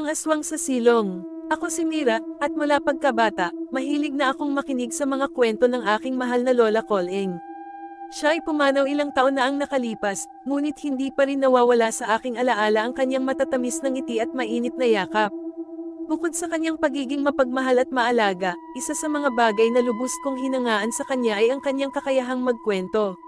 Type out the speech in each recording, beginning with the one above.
Ang aswang sa silong. Ako si Mira, at mula pagkabata, mahilig na akong makinig sa mga kwento ng aking mahal na Lola Coling. Siya ay pumanaw ilang taon na ang nakalipas, ngunit hindi pa rin nawawala sa aking alaala ang kanyang matatamis ng ngiti at mainit na yakap. Bukod sa kanyang pagiging mapagmahal at maalaga, isa sa mga bagay na lubos kong hinangaan sa kanya ay ang kanyang kakayahang magkwento.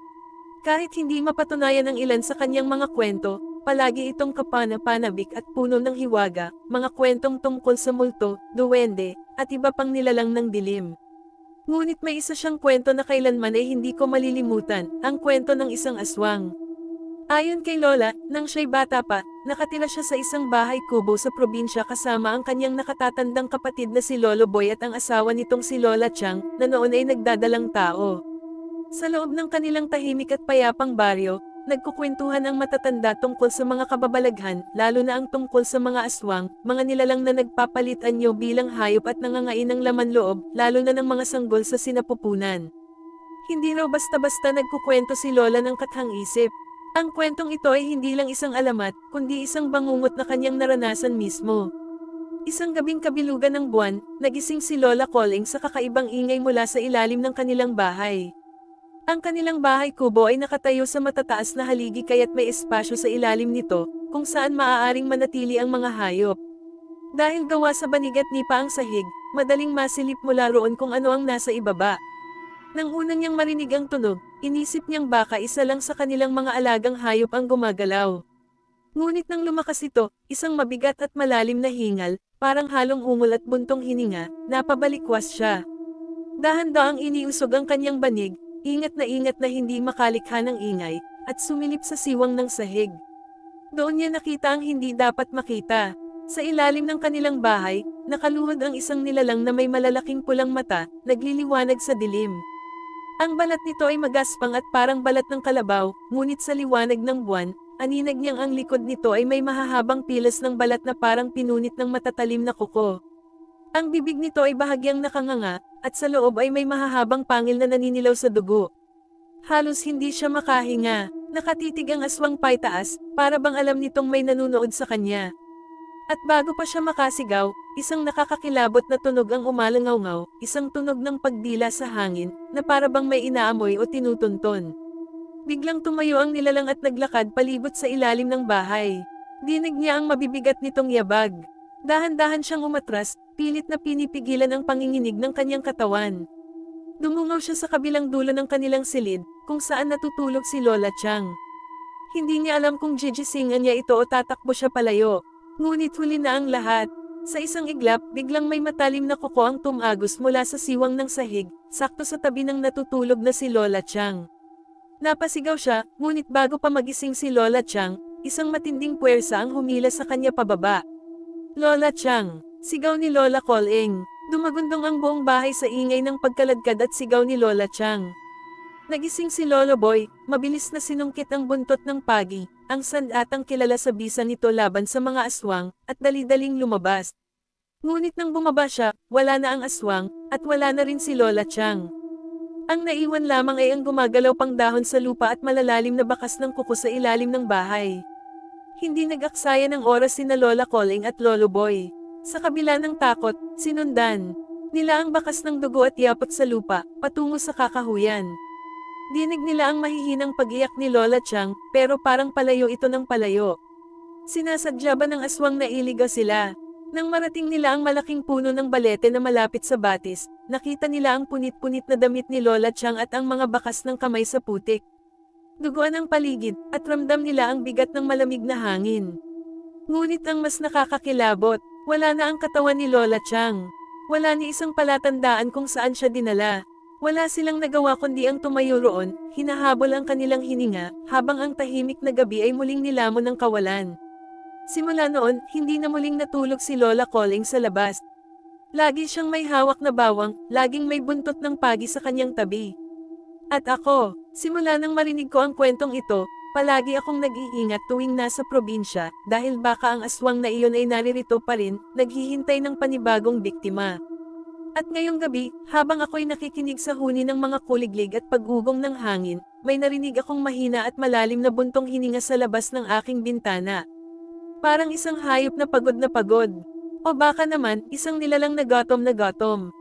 Kahit hindi mapatunayan ng ilan sa kanyang mga kwento, palagi itong kapana-panabik at puno ng hiwaga, mga kwentong tungkol sa multo, duwende, at iba pang nilalang ng dilim. Ngunit may isa siyang kwento na kailanman ay hindi ko malilimutan, ang kwento ng isang aswang. Ayon kay Lola, nang siya'y bata pa, nakatira siya sa isang bahay kubo sa probinsya kasama ang kanyang nakatatandang kapatid na si Lolo Boy at ang asawa nitong si Lola Chang, na noon ay nagdadalang tao. Sa loob ng kanilang tahimik at payapang baryo, nagkukwentuhan ang matatanda tungkol sa mga kababalaghan, lalo na ang tungkol sa mga aswang, mga nilalang na nagpapalit anyo bilang hayop at nangangain ng laman loob, lalo na ng mga sanggol sa sinapupunan. Hindi raw basta-basta nagkukwento si Lola ng kathang isip. Ang kwentong ito ay hindi lang isang alamat, kundi isang bangungot na kanyang naranasan mismo. Isang gabing kabilugan ng buwan, nagising si Lola Calling sa kakaibang ingay mula sa ilalim ng kanilang bahay. Ang kanilang bahay kubo ay nakatayo sa matataas na haligi kaya't may espasyo sa ilalim nito, kung saan maaaring manatili ang mga hayop. Dahil gawa sa banig at nipa ang sahig, madaling masilip mula roon kung ano ang nasa ibaba. Nang una niyang marinig ang tunog, inisip niyang baka isa lang sa kanilang mga alagang hayop ang gumagalaw. Ngunit nang lumakas ito, isang mabigat at malalim na hingal, parang halong ungol at buntong hininga, napabalikwas siya. Dahan-daang iniusog ang kanyang banig, ingat na ingat na hindi makalikha ng ingay, at sumilip sa siwang ng sahig. Doon niya nakita ang hindi dapat makita. Sa ilalim ng kanilang bahay, nakaluhod ang isang nilalang na may malalaking pulang mata, nagliliwanag sa dilim. Ang balat nito ay magaspang at parang balat ng kalabaw, ngunit sa liwanag ng buwan, aninag niyang ang likod nito ay may mahahabang pilas ng balat na parang pinunit ng matatalim na kuko. Ang bibig nito ay bahagyang nakanganga, at sa loob ay may mahahabang pangil na naninilaw sa dugo. Halos hindi siya makahinga, nakatitig ang aswang paitaas, para bang alam nitong may nanunood sa kanya. At bago pa siya makasigaw, isang nakakakilabot na tunog ang umalangaw isang tunog ng pagdila sa hangin, na para bang may inaamoy o tinutunton. Biglang tumayo ang nilalang at naglakad palibot sa ilalim ng bahay. Dinig niya ang mabibigat nitong yabag. Dahan-dahan siyang umatras, pilit na pinipigilan ang panginginig ng kanyang katawan. Dumungaw siya sa kabilang dulo ng kanilang silid, kung saan natutulog si Lola Chang. Hindi niya alam kung jijisingan niya ito o tatakbo siya palayo. Ngunit huli na ang lahat. Sa isang iglap, biglang may matalim na kuko ang tumagos mula sa siwang ng sahig, sakto sa tabi ng natutulog na si Lola Chang. Napasigaw siya, ngunit bago pa magising si Lola Chang, isang matinding puwersa ang humila sa kanya pababa. Lola Chang, sigaw ni Lola Coling. Dumagundong ang buong bahay sa ingay ng pagkaladkad at sigaw ni Lola Chang. Nagising si Lolo Boy, mabilis na sinungkit ang buntot ng pagi, ang sandatang kilala sa bisa nito laban sa mga aswang, at dali-daling lumabas. Ngunit nang bumaba siya, wala na ang aswang, at wala na rin si Lola Chang. Ang naiwan lamang ay ang gumagalaw pang dahon sa lupa at malalalim na bakas ng kuko sa ilalim ng bahay. Hindi nag-aksaya ng oras si na Lola Calling at Lolo Boy. Sa kabila ng takot, sinundan nila ang bakas ng dugo at yapot sa lupa, patungo sa kakahuyan. Dinig nila ang mahihinang pag-iyak ni Lola Chang, pero parang palayo ito ng palayo. Sinasadya ba ng aswang na iligaw sila? Nang marating nila ang malaking puno ng balete na malapit sa batis, nakita nila ang punit-punit na damit ni Lola Chang at ang mga bakas ng kamay sa putik. Duguan ang paligid, at ramdam nila ang bigat ng malamig na hangin. Ngunit ang mas nakakakilabot, wala na ang katawan ni Lola Chang. Wala ni isang palatandaan kung saan siya dinala. Wala silang nagawa kundi ang tumayo roon, hinahabol ang kanilang hininga, habang ang tahimik na gabi ay muling nilamon ng kawalan. Simula noon, hindi na muling natulog si Lola Calling sa labas. Lagi siyang may hawak na bawang, laging may buntot ng pagi sa kanyang tabi. At ako, simula nang marinig ko ang kwentong ito, palagi akong nag-iingat tuwing nasa probinsya, dahil baka ang aswang na iyon ay naririto pa rin, naghihintay ng panibagong biktima. At ngayong gabi, habang ako'y nakikinig sa huni ng mga kuliglig at pagugong ng hangin, may narinig akong mahina at malalim na buntong hininga sa labas ng aking bintana. Parang isang hayop na pagod na pagod. O baka naman, isang nilalang na gutom na gutom.